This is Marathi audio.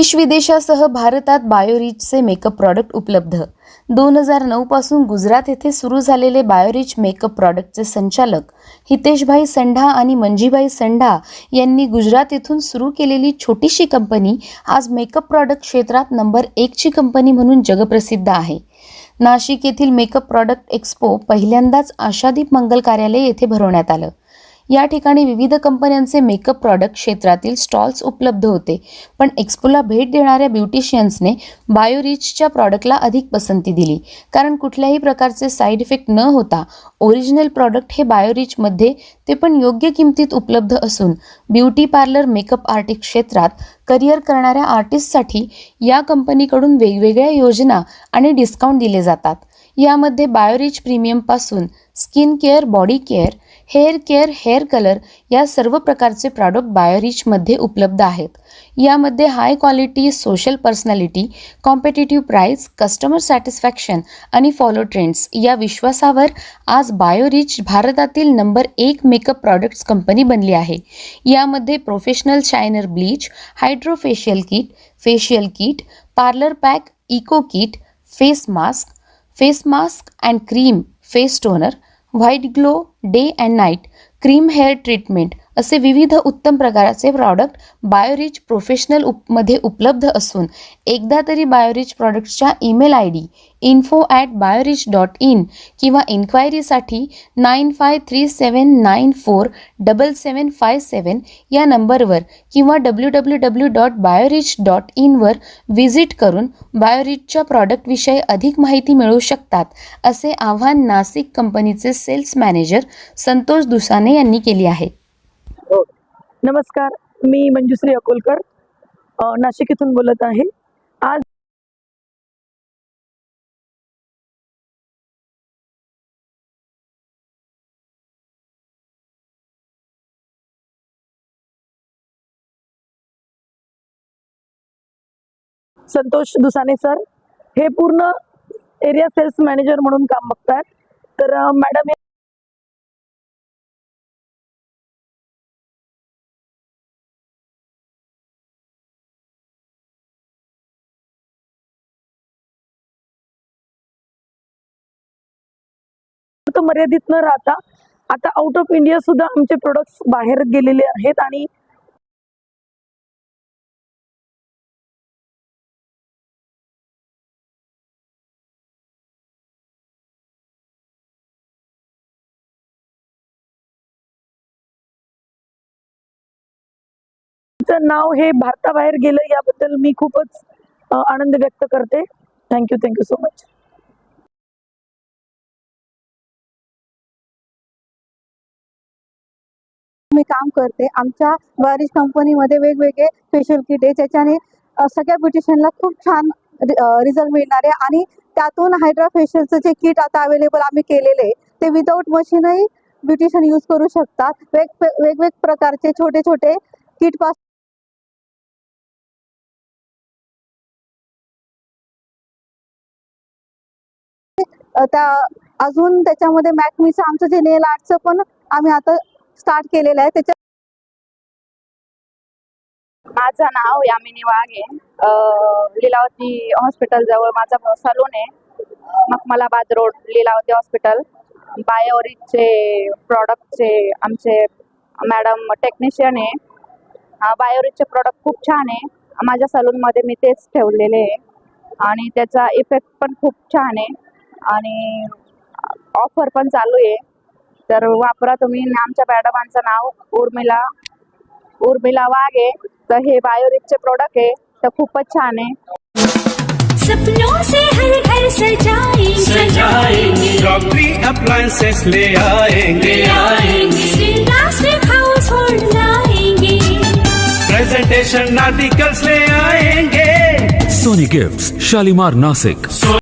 देश विदेशासह भारतात बायोरिचचे मेकअप प्रॉडक्ट उपलब्ध. दोन हजार नऊ पासून गुजरात येथे सुरू झालेले बायोरिच मेकअप प्रॉडक्टचे संचालक हितेशभाई संढा आणि मंजीभाई संढा यांनी गुजरात येथून सुरू केलेली छोटीशी कंपनी आज मेकअप प्रॉडक्ट क्षेत्रात नंबर एकची कंपनी म्हणून जगप्रसिद्ध आहे. नाशिक येथील मेकअप प्रॉडक्ट एक्स्पो पहिल्यांदाच आशादीप मंगल कार्यालय येथे भरवण्यात आलं. या ठिकाणी विविध कंपन्यांचे मेकअप प्रॉडक्ट क्षेत्रातील स्टॉल्स उपलब्ध होते. पण एक्स्पोला भेट देणाऱ्या ब्युटिशियन्सने बायोरिचच्या प्रॉडक्टला अधिक पसंती दिली. कारण कुठल्याही प्रकारचे साईड इफेक्ट न होता ओरिजिनल प्रॉडक्ट हे बायोरिचमध्ये ते पण योग्य किमतीत उपलब्ध असून ब्युटी पार्लर मेकअप आर्टिस्ट क्षेत्रात करिअर करणाऱ्या आर्टिस्टसाठी या कंपनीकडून वेगवेगळ्या योजना आणि डिस्काउंट दिले जातात. यामध्ये Biorich प्रीमियमपासून skin care body care hair care hair colour या सर्व प्रकारचे प्रॉडक्ट बायोरिचमध्ये उपलब्ध आहेत. यामध्ये high quality social personality competitive price customer satisfaction आणि फॉलो ट्रेंड्स या विश्वासावर आज बायोरिच भारतातील नंबर एक मेकअप प्रॉडक्ट्स कंपनी बनली आहे. यामध्ये professional shiner bleach hydrofacial kit facial kit parlour pack eco kit face mask face mask and cream face toner white glow day and night cream hair treatment. असे विविध उत्तम प्रकाराचे प्रॉडक्ट बायोरिच प्रोफेशनल उपमध्ये उपलब्ध असून एकदा तरी बायोरिच प्रॉडक्ट्सच्या email I D info at Biorich dot in किंवा इन्क्वायरीसाठी nine five three seven nine four double seven five seven या नंबरवर किंवा W W W dot Biorich dot इनवर visit करून बायोरिचच्या प्रॉडक्टविषयी अधिक माहिती मिळवू शकतात असे आव्हान नाशिक कंपनीचे सेल्स मॅनेजर संतोष दुसाने यांनी केले आहे. नमस्कार मी मंजुश्री अकोलकर नाशिक इथून बोलत आहे. आज संतोष दुसाने सर हे पूर्ण एरिया सेल्स मॅनेजर म्हणून काम बघतात तर मॅडम मर्यादित न राहता आता आउट ऑफ इंडिया सुद्धा आमचे प्रोडक्ट्स बाहेर गेलेले आहेत आणि नाव हे भारताबाहेर गेलं याबद्दल मी खूपच आनंद व्यक्त करते. Thank you thank you so much मी काम करते. आमच्या वारिस कंपनीमध्ये वेगवेगळे फेशियल किट आहे. ज्याच्याने सगळ्या ब्युटिशियनला खूप छान रिझल्ट मिळणार आहे. आणि त्यातून हायड्रा फेशियलचं जे किट आता अवेलेबल आम्ही केलेले आहे ते विदाऊट मशीनही ब्युटिशियन यूज करू शकतात. वेग वेगवेग प्रकारचे छोटे छोटे किट पास त्या अजून त्याच्यामध्ये मॅकमीचं आमचं जे नेल आर्टचं पण आम्ही आता स्टार्ट केलेलं आहे. त्याच्या माझं नाव यामिनी वाघ आहे. लीलावती हॉस्पिटल जवळ माझा सलून आहे. मखमलाबाद रोड लीलावती हॉस्पिटल बायोरिकचे प्रॉडक्टचे आमचे मॅडम टेक्निशियन आहे. बायोरिकचे प्रॉडक्ट खूप छान आहे. माझ्या सलूनमध्ये मी तेच ठेवलेले आहे. आणि त्याचा इफेक्ट पण खूप छान आहे. आणि ऑफर पण चालू आहे. तर वापरा तुम्ही. आमच्या मॅडमांचं नाव उर्मिला उर्मिला वाघ. आहे तर हे बायोरिचचे प्रोडक्ट आहे. तर खूपच छान आहे. सपनों से हर घर सजाएंगे. सजाएंगे. डॉक्टरी अप्लायंसेस ले आएंगे. आएंगे. प्लास्टिक हाउस होल्ड लाएंगे प्रेजेंटेशन आर्टिकल्स ले आएंगे. Sony Gifts, Shalimar Nasik.